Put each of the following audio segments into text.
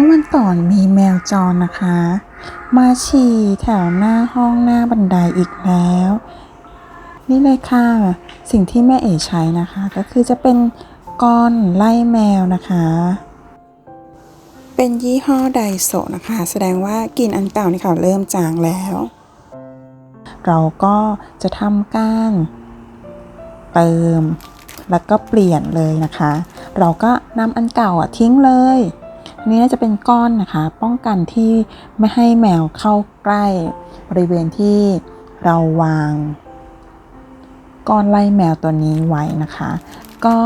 มื่อวันก่อนมีแมวจรนะคะ มาฉี่แถวหน้าห้องหน้าบันไดอีกแล้ว นี่เลยค่ะ สิ่งที่แม่เอ๋ใช้นะคะ ก็คือจะเป็นก้อนไล่แมวนะคะ เป็นยี่ห้อไดโซนะคะ แสดงว่ากลิ่นอันเก่านี่ค่ะเริ่มจางแล้ว เราก็จะทำการเติมแล้วก็เปลี่ยนเลยนะคะ เราก็นำอันเก่าอะทิ้งเลย อันนี้น่าจะเป็นก้อนนะคะ ป้องกันที่ไม่ให้แมวเข้าใกล้บริเวณที่เราวางก้อนไล่แมวตัวนี้ไว้นะคะ ก็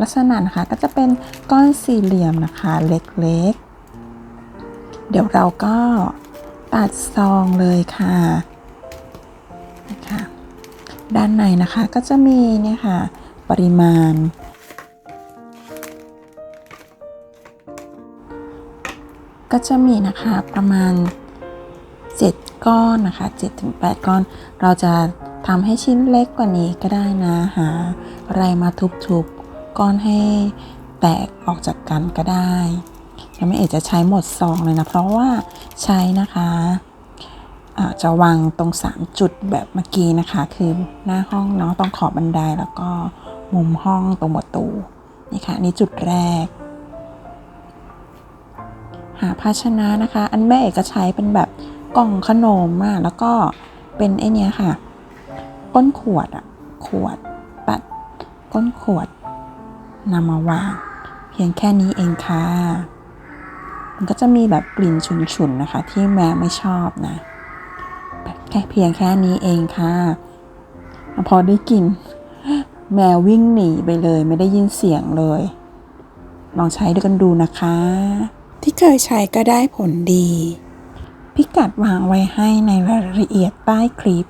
ลักษณะนะคะก็จะเป็นก้อนสี่เหลี่ยมนะคะเล็กๆ เดี๋ยวเราก็ตัดซองเลยค่ะนะคะด้านในนะคะก็จะมีเนี่ยค่ะปริมาณ ก็จะมีนะคะประมาณ 7 ก้อนนะคะ 7-8 ก้อน เราจะทำให้ชิ้นเล็กกว่านี้ก็ได้นะหาอะไรมาทุบๆก้อนให้แตกออกจากกันก็ได้ยังไม่เอกจะใช้หมดซองเลยนะ เพราะว่าใช้นะคะะจะวางตรง 3 จุดแบบเมื่อกี้นะคะ คือหน้าห้องเนาะตรงขอบบันไดแล้วก็มุมห้องตรงประตูนี่ค่ะนี่จุดแรก ภาชนะนะคะ อันแม่เอกใช้เป็นแบบกล่องขนมอะแล้วก็เป็นไอเนี้ยค่ะ ก้นขวดอะขวดตัดก้นขวดนำมาวางเพียงแค่นี้เองค่ะ มันก็จะมีแบบกลิ่นฉุนๆนะคะ ที่แม่ไม่ชอบนะแค่เพียงแค่นี้เองค่ะ พอได้กลิ่นแมววิ่งหนีไปเลยไม่ได้ยินเสียงเลย ลองใช้ด้วยกันดูนะคะ ที่เคยใช้ก็ได้ผลดี พิกัดวางไว้ให้ในรายละเอียดใต้คลิป